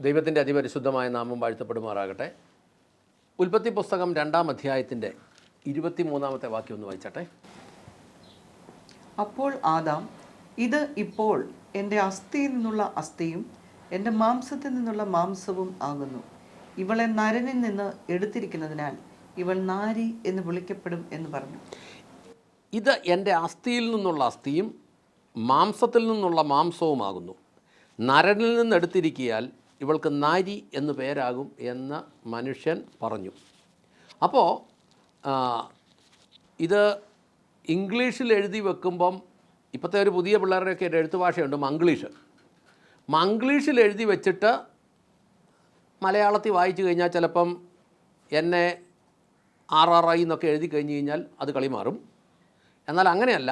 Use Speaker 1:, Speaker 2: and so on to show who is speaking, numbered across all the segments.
Speaker 1: ദൈവത്തിന്റെ അതിപരിശുദ്ധമായ നാമം വാഴ്ത്തപ്പെടുമാറാകട്ടെ. ഉൽപ്പത്തി പുസ്തകം രണ്ടാം അധ്യായത്തിന്റെ ഇരുപത്തിമൂന്നാമത്തെ വാക്യം ഒന്ന് വായിച്ചട്ടെ.
Speaker 2: അപ്പോൾ ആദാം ഇത് ഇപ്പോൾ എന്റെ അസ്ഥിയിൽ നിന്നുള്ള അസ്ഥിയും എന്റെ മാംസത്തിൽ നിന്നുള്ള മാംസവും ആകുന്നു. ഇവളെ നരനിൽ നിന്ന് എടുത്തിരിക്കുന്നതിനാൽ ഇവൾ നാരി എന്ന് വിളിക്കപ്പെടും എന്ന് പറഞ്ഞു.
Speaker 1: ഇത് എന്റെ അസ്ഥിയിൽ നിന്നുള്ള അസ്ഥിയും മാംസത്തിൽ നിന്നുള്ള മാംസവുമാകുന്നു. നരനിൽ നിന്ന് എടുത്തിരിക്കിയാൽ ഇവൾക്ക് നാരി എന്ന് പേരാകും എന്ന് മനുഷ്യൻ പറഞ്ഞു. അപ്പോൾ ഇത് ഇംഗ്ലീഷിൽ എഴുതി വെക്കുമ്പം ഇപ്പോഴത്തെ ഒരു പുതിയ പിള്ളേരുടെയൊക്കെ എഴുത്ത് ഭാഷയുണ്ട് മംഗ്ലീഷ്. മംഗ്ലീഷിൽ എഴുതി വെച്ചിട്ട് മലയാളത്തിൽ വായിച്ചു കഴിഞ്ഞാൽ ചിലപ്പം എന്നെ ആർ ആർ ഐ എന്നൊക്കെ എഴുതി കഴിഞ്ഞ് കഴിഞ്ഞാൽ അത് കളി മാറും. എന്നാൽ അങ്ങനെയല്ല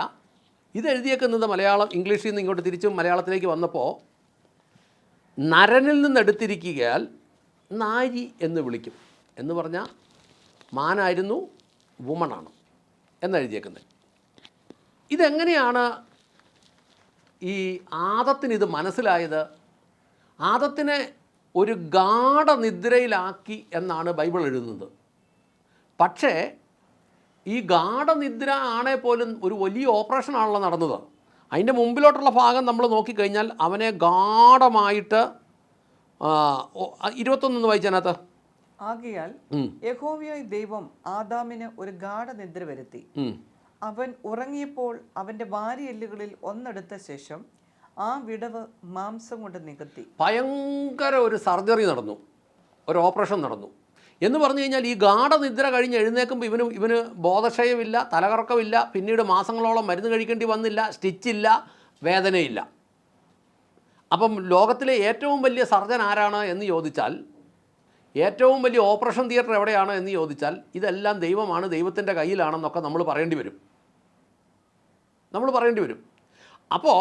Speaker 1: ഇത് എഴുതിയേക്കുന്നത് മലയാളം ഇംഗ്ലീഷിൽ നിന്ന് ഇങ്ങോട്ട് തിരിച്ചും മലയാളത്തിലേക്ക് വന്നപ്പോൾ നരനിൽ നിന്ന് എടുത്തിരിക്കുകയാൽ നാരി എന്ന് വിളിക്കും. എന്ന് പറഞ്ഞാൽ മാനായിരുന്നു വുമണാണ് എന്നെഴുതിയേക്കുന്നത്. ഇതെങ്ങനെയാണ് ഈ ആദത്തിന് ഇത് മനസ്സിലായത്? ആദത്തിനെ ഒരു ഗാഠനിദ്രയിലാക്കി എന്നാണ് ബൈബിൾ എഴുതുന്നത്. പക്ഷേ ഈ ഗാഠനിദ്ര ആണേ പോലും ഒരു വലിയ ഓപ്പറേഷനാണല്ലോ നടന്നത്. അതിന്റെ മുമ്പിലോട്ടുള്ള ഭാഗം നമ്മൾ നോക്കിക്കഴിഞ്ഞാൽ അവനെ ഗാഠമായിട്ട് ഇരുപത്തൊന്ന് വായിച്ചതിനകത്ത്.
Speaker 2: ആകയാൽ യഹോവയായ ദൈവം ആദാമിന് ഒരു ഗാഠനിദ്ര വരുത്തി.
Speaker 1: ഉം.
Speaker 2: അവൻ ഉറങ്ങിയപ്പോൾ അവന്റെ വാരിയെല്ലുകളിൽ ഒന്നെടുത്ത ശേഷം ആ വിടവ് മാംസം കൊണ്ട് നികത്തി.
Speaker 1: ഭയങ്കര ഒരു സർജറി നടന്നു. ഒരു ഓപ്പറേഷൻ നടന്നു. എന്ന് പറഞ്ഞു കഴിഞ്ഞാൽ ഈ ഗാഠനിദ്ര കഴിഞ്ഞ് എഴുന്നേൽക്കുമ്പോൾ ഇവന് ഇവന് ബോധക്ഷയമില്ല തലകറക്കമില്ല പിന്നീട് മാസങ്ങളോളം മരുന്ന് കഴിക്കേണ്ടി വന്നില്ല സ്റ്റിച്ചില്ല വേദനയില്ല. അപ്പം ലോകത്തിലെ ഏറ്റവും വലിയ സർജൻ ആരാണ് എന്ന് ചോദിച്ചാൽ ഏറ്റവും വലിയ ഓപ്പറേഷൻ തിയേറ്റർ എവിടെയാണ് എന്ന് ചോദിച്ചാൽ ഇതെല്ലാം ദൈവമാണ് ദൈവത്തിന്റെ കയ്യിലാണെന്നൊക്കെ നമ്മൾ പറയേണ്ടി വരും. നമ്മൾ പറയേണ്ടി വരും. അപ്പോൾ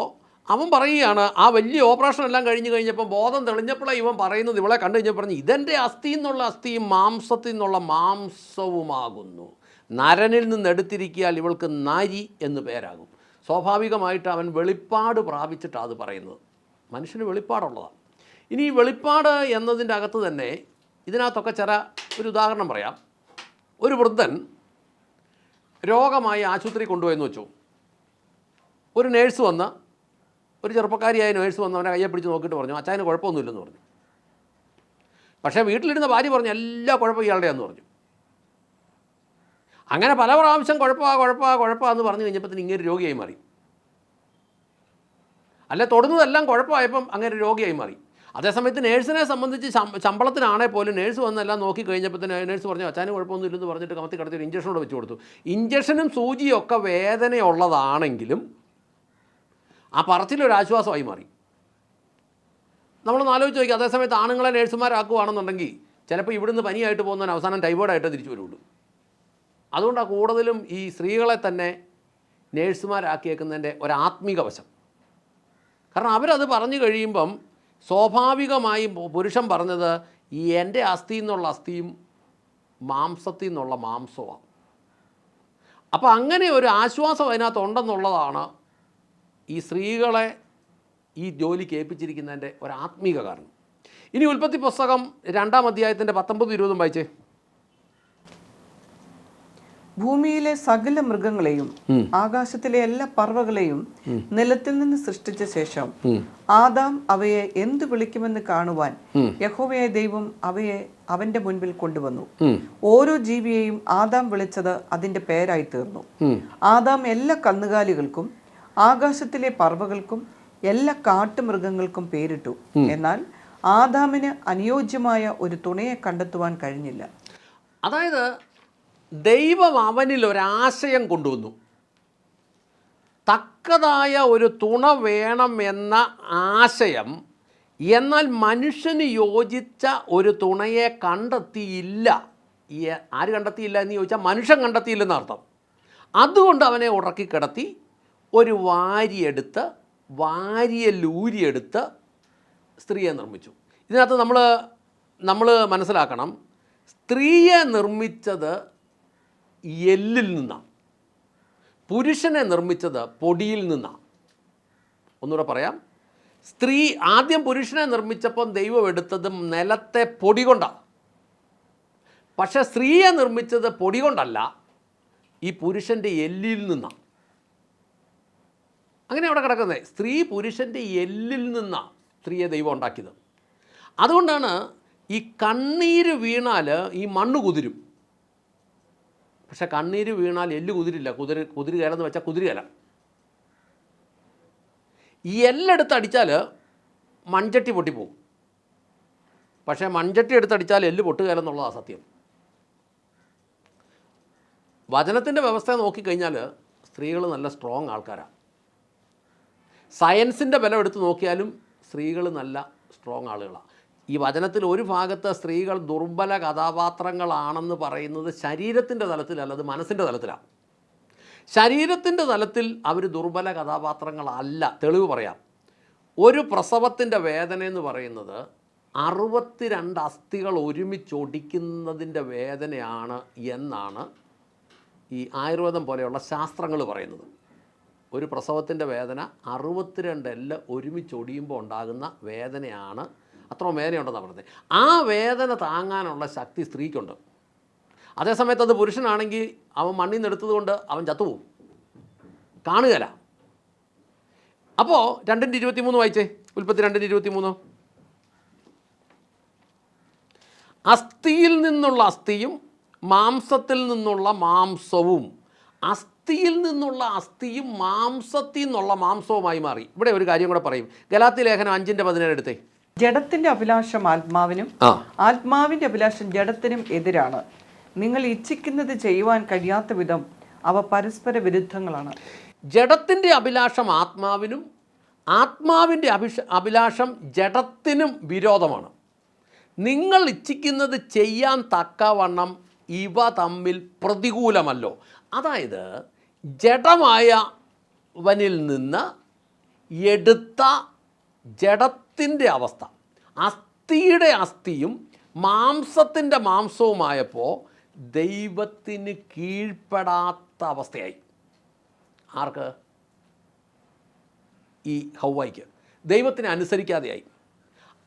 Speaker 1: അവൻ പറയുകയാണ് ആ വലിയ ഓപ്പറേഷൻ എല്ലാം കഴിഞ്ഞ് കഴിഞ്ഞപ്പോൾ ബോധം തെളിഞ്ഞപ്പോഴാണ് ഇവൻ പറയുന്നത്. ഇവളെ കണ്ടു കഴിഞ്ഞപ്പോൾ പറഞ്ഞു ഇതെന്റെ അസ്ഥി എന്നുള്ള അസ്ഥിയും മാംസത്തിൽ നിന്നുള്ള മാംസവുമാകുന്നു. നരനിൽ നിന്ന് എടുത്തിരിക്കിയാൽ ഇവൾക്ക് നാരി എന്ന് പേരാകും. സ്വാഭാവികമായിട്ട് അവൻ വെളിപ്പാട് പ്രാപിച്ചിട്ടാണ് അത് പറയുന്നത്. മനുഷ്യന് വെളിപ്പാടുള്ളതാണ്. ഇനി ഈ വെളിപ്പാട് എന്നതിന്റെ അകത്ത് തന്നെ ഇതിനകത്തൊക്കെ ചില ഒരു ഉദാഹരണം പറയാം. ഒരു വൃദ്ധൻ രോഗമായി ആശുപത്രി കൊണ്ടുപോയെന്ന് വെച്ചു. ഒരു നേഴ്സ് വന്ന് ഒരു ചെറുപ്പക്കാരിയായ നേഴ്സ് വന്ന് അവനെ കയ്യെ പിടിച്ച് നോക്കിയിട്ട് പറഞ്ഞു അച്ചായന് കുഴപ്പമൊന്നുമില്ലെന്ന് പറഞ്ഞു. പക്ഷേ വീട്ടിലിരുന്ന ഭാര്യ പറഞ്ഞു എല്ലാ കുഴപ്പം ഇയാളുടെയാന്ന് പറഞ്ഞു. അങ്ങനെ പല പ്രാവശ്യം കുഴപ്പമാ കുഴപ്പമാ കുഴപ്പമാന്ന് പറഞ്ഞു കഴിഞ്ഞപ്പോൾ ഇങ്ങനെ രോഗിയായി മാറി. അല്ലെ തൊടുന്നതെല്ലാം കുഴപ്പമായപ്പം അങ്ങനെ രോഗിയായി മാറി. അതേസമയത്ത് നേഴ്സിനെ സംബന്ധിച്ച് ശമ്പ- ശമ്പളത്തിനാണേ പോലും നേഴ്സ് വന്നെല്ലാം നോക്കി കഴിഞ്ഞപ്പോൾ നേഴ്സ് പറഞ്ഞു അച്ഛന് കുഴപ്പമൊന്നുമില്ലെന്ന് പറഞ്ഞിട്ട് കമത്തി കടത്തി ഒരു ഇഞ്ചക്ഷൻ കൂടെ വെച്ച് കൊടുത്തു. ഇഞ്ചക്ഷനും സൂചിയൊക്കെ വേദനയുള്ളതാണെങ്കിലും ആ പറച്ചിലൊരു ആശ്വാസമായി മാറി. നമ്മളൊന്ന് ആലോചിച്ച് നോക്കി അതേസമയത്ത് ആണുങ്ങളെ നേഴ്സുമാരാക്കുകയാണെന്നുണ്ടെങ്കിൽ ചിലപ്പോൾ ഇവിടുന്ന് പനിയായിട്ട് പോകുന്നതിന് അവസാനം ടൈഫോയിഡായിട്ട് തിരിച്ചു വരുള്ളൂ. അതുകൊണ്ടാണ് കൂടുതലും ഈ സ്ത്രീകളെ തന്നെ നേഴ്സുമാരാക്കിയേക്കുന്നതിന്റെ ഒരു ആത്മീക വശം. കാരണം അവരത് പറഞ്ഞു കഴിയുമ്പം സ്വാഭാവികമായും പുരുഷൻ പറഞ്ഞത് ഈ എന്റെ അസ്ഥി എന്നുള്ള അസ്ഥിയും മാംസത്തിൽ നിന്നുള്ള മാംസമാണ് അപ്പോൾ അങ്ങനെ ഒരു ആശ്വാസം അതിനകത്ത് ഉണ്ടെന്നുള്ളതാണ് ഈ സ്ത്രീകളെ ഈ ജോലി ഏൽപ്പിച്ചിരിക്കുന്നതിന്റെ ഒരു ആത്മീക കാരണം. ഇനി ഉൽപ്പത്തി പുസ്തകം രണ്ടാം അധ്യായത്തിന്റെ പത്തൊമ്പത് ഇരുപതും വായിച്ചേ.
Speaker 2: ഭൂമിയിലെ സകല മൃഗങ്ങളെയും ആകാശത്തിലെ എല്ലാ പറവകളെയും നിലത്തിൽ നിന്ന് സൃഷ്ടിച്ച ശേഷം ആദാം അവയെ എന്തു വിളിക്കുമെന്ന് കാണുവാൻ യഹോവയായ ദൈവം അവയെ അവന്റെ മുൻപിൽ കൊണ്ടുവന്നു. ഓരോ ജീവിയെയും ആദാം വിളിച്ചത് അതിന്റെ പേരായി തീർന്നു. ആദാം എല്ലാ കന്നുകാലികൾക്കും ആകാശത്തിലെ പറവകൾക്കും എല്ലാ കാട്ടുമൃഗങ്ങൾക്കും പേരിട്ടു. എന്നാൽ ആദാമിന് അനുയോജ്യമായ ഒരു തുണയെ കണ്ടെത്തുവാൻ കഴിഞ്ഞില്ല.
Speaker 1: അതായത് ദൈവം അവനിൽ ഒരാശയം കൊണ്ടുവന്നു. തക്കതായ ഒരു തുണ വേണം എന്ന ആശയം എന്നാൽ മനുഷ്യന് യോജിച്ച ഒരു തുണയെ കണ്ടെത്തിയില്ല. ആര് കണ്ടെത്തിയില്ല എന്ന് ചോദിച്ചാൽ മനുഷ്യൻ കണ്ടെത്തിയില്ലെന്ന് അർത്ഥം അതുകൊണ്ട് അവനെ ഉറക്കി കിടത്തി ഒരു വാരിയെടുത്ത് വാരിയല്ലൂരിയെടുത്ത് സ്ത്രീയെ നിർമ്മിച്ചു. ഇതിനകത്ത് നമ്മൾ നമ്മൾ മനസ്സിലാക്കണം സ്ത്രീയെ നിർമ്മിച്ചത് എല്ലിൽ നിന്നാണ് പുരുഷനെ നിർമ്മിച്ചത് പൊടിയിൽ നിന്നാണ് ഒന്നുകൂടെ പറയാം. സ്ത്രീ ആദ്യം പുരുഷനെ നിർമ്മിച്ചപ്പം ദൈവം എടുത്തത് നിലത്തെ പൊടി കൊണ്ടാണ് പക്ഷേ സ്ത്രീയെ നിർമ്മിച്ചത് പൊടി കൊണ്ടല്ല ഈ പുരുഷന്റെ എല്ലിൽ നിന്നാണ് അങ്ങനെ അവിടെ കിടക്കുന്നത് സ്ത്രീ പുരുഷന്റെ എല്ലിൽ നിന്നാണ് സ്ത്രീയെ ദൈവം ഉണ്ടാക്കിയത്. അതുകൊണ്ടാണ് ഈ കണ്ണീര് വീണാൽ ഈ മണ്ണ് കുതിരും. പക്ഷെ കണ്ണീര് വീണാൽ എല്ല് കുതിരില്ല. കുതിര കുതിരുകയലെന്ന് വെച്ചാൽ കുതിരുകയല ഈ എല്ലെടുത്ത് അടിച്ചാൽ മൺചട്ടി പൊട്ടിപ്പോവും. പക്ഷേ മൺചട്ടി എടുത്തടിച്ചാൽ എല്ല് പൊട്ടുകയലെന്നുള്ളതാണ് സത്യം. വചനത്തിന്റെ വ്യവസ്ഥ നോക്കിക്കഴിഞ്ഞാൽ സ്ത്രീകൾ നല്ല സ്ട്രോങ് ആൾക്കാരാണ് സയൻസിന്റെ ബലം എടുത്ത് നോക്കിയാലും സ്ത്രീകൾ നല്ല സ്ട്രോങ് ആളുകളാണ് ഈ വചനത്തിൽ ഒരു ഭാഗത്ത് സ്ത്രീകൾ ദുർബല കഥാപാത്രങ്ങളാണെന്ന് പറയുന്നത് ശരീരത്തിന്റെ തലത്തിലല്ല അത് മനസ്സിന്റെ തലത്തിലാണ് ശരീരത്തിന്റെ തലത്തിൽ അവർ ദുർബല കഥാപാത്രങ്ങളല്ല. തെളിവ് പറയാം. ഒരു പ്രസവത്തിന്റെ വേദന എന്ന് പറയുന്നത് അറുപത്തിരണ്ട് അസ്ഥികൾ ഒരുമിച്ച് ഒരുമിച്ചൊടിക്കുന്നതിന്റെ വേദനയാണ് എന്നാണ് ഈ ആയുർവേദം പോലെയുള്ള ശാസ്ത്രങ്ങൾ പറയുന്നത്. ഒരു പ്രസവത്തിന്റെ വേദന അറുപത്തിരണ്ട് ഒരുമിച്ച് ഒടിയുമ്പോൾ ഉണ്ടാകുന്ന വേദനയാണ്. അത്ര വേദനയുണ്ടെന്നാണ് പറഞ്ഞത്. ആ വേദന താങ്ങാനുള്ള ശക്തി സ്ത്രീക്കുണ്ട്. അതേസമയത്ത് അത് പുരുഷനാണെങ്കിൽ അവൻ മണ്ണിൽ നിന്ന് എടുത്തതുകൊണ്ട് അവൻ ചത്തുപോകും. കാണുകയില്ല. അപ്പോൾ രണ്ടിന്റെ ഇരുപത്തി മൂന്ന് വായിച്ചേ. ഉൽപ്പത്തി രണ്ടിന്റെ ഇരുപത്തി മൂന്ന് അസ്ഥിയിൽ നിന്നുള്ള അസ്ഥിയും മാംസത്തിൽ നിന്നുള്ള മാംസവും. അസ്ഥിയിൽ നിന്നുള്ള അസ്ഥിയും മാംസത്തിൽ നിന്നുള്ള മാംസവുമായി മാറി. ഇവിടെ ഒരു കാര്യം കൂടെ പറയും. ഗലാത്തി ലേഖനം അഞ്ചിന്റെ പതിനേഴ് എടുത്തേ.
Speaker 2: ജഡത്തിന്റെ അഭിലാഷം ആത്മാവിനും ആത്മാവിന്റെ അഭിലാഷം ജഡത്തിനും എതിരാണ്. നിങ്ങൾ ഇച്ഛിക്കുന്നത് ചെയ്യുവാൻ കഴിയാത്ത വിധം അവ പരസ്പര വിരുദ്ധങ്ങളാണ്.
Speaker 1: ജഡത്തിന്റെ അഭിലാഷം ആത്മാവിനും ആത്മാവിന്റെ അഭിഷ അഭിലാഷം ജഡത്തിനും വിരോധമാണ്. നിങ്ങൾ ഇച്ഛിക്കുന്നത് ചെയ്യാൻ തക്കവണ്ണം ഇവ തമ്മിൽ പ്രതികൂലമല്ലോ. അതായത് ജഡമായവനിൽ നിന്ന് എടുത്ത ജഡത്തിന്റെ അവസ്ഥ. അസ്ഥിയുടെ അസ്ഥിയും മാംസത്തിന്റെ മാംസവുമായപ്പോൾ ദൈവത്തിന് കീഴ്പ്പെടാത്ത അവസ്ഥയായി. ആർക്ക്? ഈ ഹൗവായിക്ക്. ദൈവത്തിനെ അനുസരിക്കാതെയായി.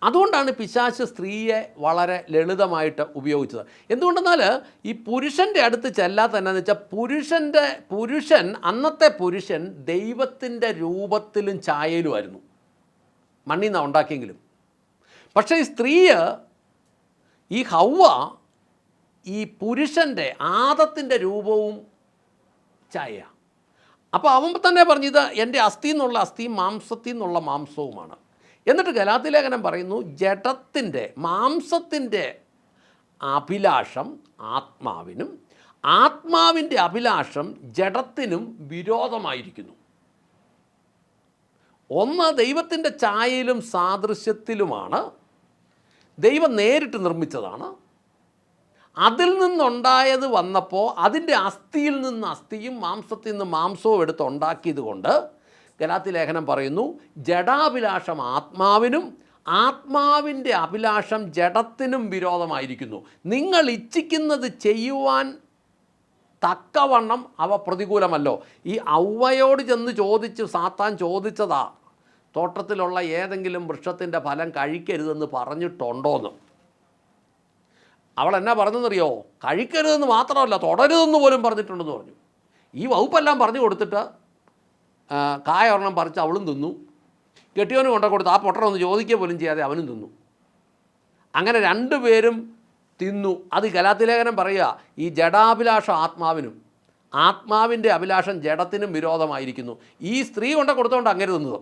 Speaker 1: അതുകൊണ്ടാണ് പിശാച് സ്ത്രീയെ വളരെ ലളിതമായിട്ട് ഉപയോഗിച്ചത്. എന്തുകൊണ്ടെന്നാൽ ഈ പുരുഷന്റെ അടുത്ത് ചെല്ലാത്ത എന്നാന്ന് വെച്ചാൽ പുരുഷന്റെ പുരുഷൻ അന്നത്തെ പുരുഷൻ ദൈവത്തിന്റെ രൂപത്തിലും ഛായയിലുമായിരുന്നു. മണ്ണിൽ നിന്നാണ് ഉണ്ടാക്കിയെങ്കിലും. പക്ഷേ ഈ സ്ത്രീയ് ഈ ഹൗവ ഈ പുരുഷന്റെ ആദത്തിന്റെ രൂപവും ഛായ അപ്പോൾ അവൻ തന്നെ പറഞ്ഞത് എന്റെ അസ്ഥി എന്നുള്ള അസ്ഥിയും മാംസത്തിൽ നിന്നുള്ള മാംസവുമാണ്. എന്നിട്ട് ഗലാത്തി ലേഖനം പറയുന്നു ജഡത്തിന്റെ മാംസത്തിന്റെ അഭിലാഷം ആത്മാവിനും ആത്മാവിന്റെ അഭിലാഷം ജഡത്തിനും വിരോധമായിരിക്കുന്നു. ഒന്ന് ദൈവത്തിന്റെ ഛായയിലും സാദൃശ്യത്തിലുമാണ്. ദൈവം നേരിട്ട് നിർമ്മിച്ചതാണ്. അതിൽ നിന്നുണ്ടായത് വന്നപ്പോൾ അതിന്റെ അസ്ഥിയിൽ നിന്ന് അസ്ഥിയും മാംസത്തിൽ നിന്ന് മാംസവും എടുത്ത് ഉണ്ടാക്കിയത് കൊണ്ട് ഗലാത്തി ലേഖനം പറയുന്നു ജഡാഭിലാഷം ആത്മാവിനും ആത്മാവിന്റെ അഭിലാഷം ജഡത്തിനും വിരോധമായിരിക്കുന്നു. നിങ്ങൾ ഇച്ഛിക്കുന്നത് ചെയ്യുവാൻ തക്കവണ്ണം അവ പ്രതികൂലമല്ലോ. ഈ ഔവയോട് ചെന്ന് ചോദിച്ച് സാത്താൻ ചോദിച്ചതാ തോട്ടത്തിലുള്ള ഏതെങ്കിലും വൃക്ഷത്തിന്റെ ഫലം കഴിക്കരുതെന്ന് പറഞ്ഞിട്ടുണ്ടോന്ന്? അവൾ എന്നാ പറഞ്ഞെന്നറിയോ കഴിക്കരുതെന്ന് മാത്രമല്ല തുടരുതെന്ന് പോലും പറഞ്ഞിട്ടുണ്ടെന്ന് പറഞ്ഞു. ഈ വകുപ്പെല്ലാം പറഞ്ഞു കൊടുത്തിട്ട് കായ ഒരെണ്ണം പറിച്ച് അവളും തിന്നു. കെട്ടിയവനും കൊണ്ട കൊടുത്ത് ആ പൊട്ടറൊന്ന് ചോദിക്കുക പോലും ചെയ്യാതെ അവനും തിന്നു. അങ്ങനെ രണ്ടുപേരും തിന്നു. അത് കലാത്തിലേഖനം പറയുക ഈ ജഡാഭിലാഷം ആത്മാവിനും ആത്മാവിന്റെ അഭിലാഷം ജഡത്തിനും വിരോധമായിരിക്കുന്നു. ഈ സ്ത്രീ കൊണ്ട കൊടുത്തുകൊണ്ട് അങ്ങനെ തിന്നത്.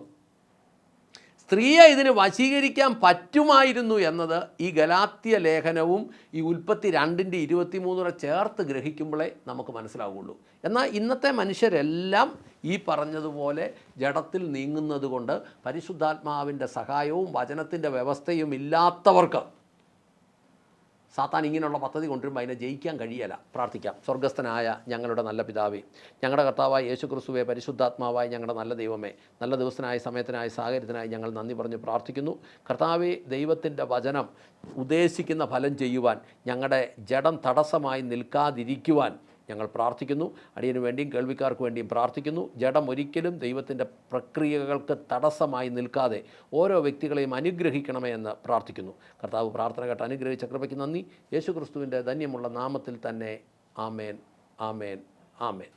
Speaker 1: സ്ത്രീയെ ഇതിന് വശീകരിക്കാൻ പറ്റുമായിരുന്നു എന്നത് ഈ ഗലാത്യ ലേഖനവും ഈ ഉൽപ്പത്തി രണ്ടിന്റെ ഇരുപത്തി മൂന്നിനെ ചേർത്ത് ഗ്രഹിക്കുമ്പോഴേ നമുക്ക് മനസ്സിലാവുള്ളൂ. എന്നാൽ ഇന്നത്തെ മനുഷ്യരെല്ലാം ഈ പറഞ്ഞതുപോലെ ജഡത്തിൽ നീങ്ങുന്നത് കൊണ്ട് പരിശുദ്ധാത്മാവിന്റെ സഹായവും വചനത്തിന്റെ വ്യവസ്ഥയും ഇല്ലാത്തവർക്ക് സാത്താൻ ഇങ്ങനെയുള്ള പദ്ധതി കൊണ്ടുവരുമ്പോൾ അതിനെ ജയിക്കാൻ കഴിയല. പ്രാർത്ഥിക്കാം. സ്വർഗസ്ഥനായ ഞങ്ങളുടെ നല്ല പിതാവേ ഞങ്ങളുടെ കർത്താവായ യേശു ക്രിസ്തുവെ പരിശുദ്ധാത്മാവായ ഞങ്ങളുടെ നല്ല ദൈവമേ നല്ല ദിവസനായ സമയത്തിനായി സാഹചര്യത്തിനായി ഞങ്ങൾ നന്ദി പറഞ്ഞ് പ്രാർത്ഥിക്കുന്നു. കർത്താവെ ദൈവത്തിന്റെ വചനം ഉദ്ദേശിക്കുന്ന ഫലം ചെയ്യുവാൻ ഞങ്ങളുടെ ജഡം തടസ്സമായി നിൽക്കാതിരിക്കുവാൻ ഞങ്ങൾ പ്രാർത്ഥിക്കുന്നു. അടിയന് വേണ്ടിയും കേൾവിക്കാർക്ക് വേണ്ടിയും പ്രാർത്ഥിക്കുന്നു. ജഡം ഒരിക്കലും ദൈവത്തിന്റെ പ്രക്രിയകൾക്ക് തടസ്സമായി നിൽക്കാതെ ഓരോ വ്യക്തികളെയും അനുഗ്രഹിക്കണമേ എന്ന് പ്രാർത്ഥിക്കുന്നു. കർത്താവ് പ്രാർത്ഥന കേട്ട് അനുഗ്രഹിച്ച കൃപയ്ക്ക് നന്ദി. യേശു ക്രിസ്തുവിന്റെ ധന്യമുള്ള നാമത്തിൽ തന്നെ ആമേൻ ആമേൻ ആമേൻ.